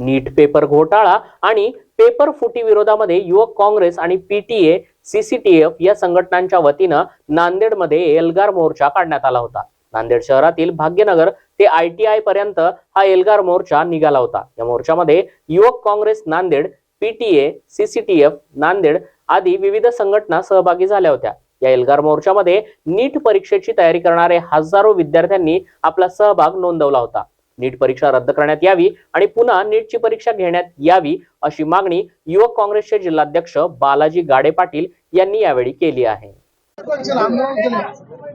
नीट paper घोटाळा आणि paper फुटी विरोधामध्ये युवक काँग्रेस आणि पीटीए सीसीटीएफ या संघटनांच्या वतीनं नांदेडमध्ये एल्गार मोर्चा काढण्यात आला होता. नांदेड शहरातील भाग्यनगर ते आय टी आय पर्यंत हा एल्गार मोर्चा निघाला होता. या मोर्चामध्ये युवक काँग्रेस नांदेड पीटीए सीसीटीएफ नांदेड आदी विविध संघटना सहभागी झाल्या होत्या. या एल्गार मोर्चामध्ये नीट परीक्षेची तयारी करणारे हजारो विद्यार्थ्यांनी आपला सहभाग नोंदवला होता. नीट परीक्षा रद्द करण्यात यावी आणि पुन्हा नीटची परीक्षा घेण्यात यावी अशी मागणी युवक काँग्रेसचे जिल्हाध्यक्ष बालाजी गाडे पाटील यांनी यावेळी केली आहे.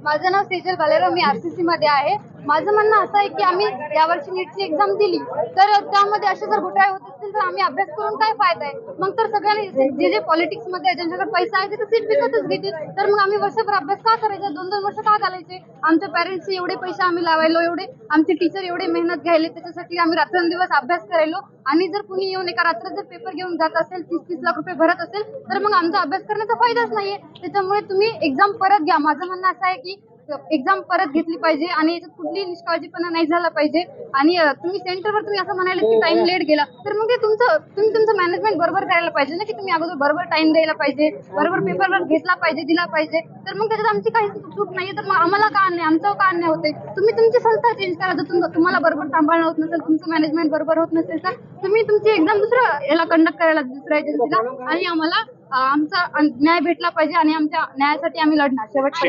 माझं नाव सेजल बालेराव मी आरसीसी मध्ये आहे. माझं म्हणणं असं आहे की आम्ही यावर्षी नीटची एक्झाम दिली तर त्यामध्ये असे जर घोटाळे होत असतील तर आम्ही अभ्यास करून काय फायदा आहे? मग तर सगळ्यांनी जे जे पॉलिटिक्समध्ये आहे, ज्यांच्याकडे पैसा आहे ते तर सीट विकतच घेतील. तर मग आम्ही वर्षभर अभ्यास का करायचा? दोन दोन वर्ष का घालायचे? आमच्या पॅरेंट्सचे एवढे पैसे आम्ही लावायलो एवढे आमचे टीचर एवढे मेहनत घ्यायले त्याच्यासाठी आम्ही रात्रंदिवस अभ्यास करायलो. आणि जर कुणी येऊन एका रात्र जर पेपर घेऊन जात असेल तीस तीस लाख रुपये भरत असेल तर मग आमचा अभ्यास करण्याचा फायदाच नाहीये. त्याच्यामुळे तुम्ही एक्झाम परत घ्या. माझं म्हणणं असं आहे की एक्झाम परत घेतली पाहिजे आणि याच्यात कुठलीही निष्काळजीपणा नाही झाला पाहिजे. आणि तुम्ही सेंटरवर तुम्ही असं म्हणाले की टाइम लेट गेला तर मग ते तुमचं तुम्ही तुमचं मॅनेजमेंट बरोबर करायला पाहिजे ना की तुम्ही अगोदर बरोबर टाइम द्यायला पाहिजे बरोबर पेपरवर घेतला पाहिजे दिला पाहिजे. तर मग त्याच्यात आमची काही चूक नाहीये तर मग आम्हाला का नाही आमचं का नाही होते तुम्ही तुमची संस्था चेंज करा जर तुम- तुम्हाला बरोबर सांभाळणं होत नसेल तुमचं मॅनेजमेंट बरोबर होत नसेल तर तुम्ही तुमची एक्झाम दुसऱ्या याला कंडक्ट करायला दुसऱ्या एजन्सीला आणि आम्हाला आमचा न्याय भेटला पाहिजे आणि आमच्या न्यायासाठी आम्ही लढणार. शेवट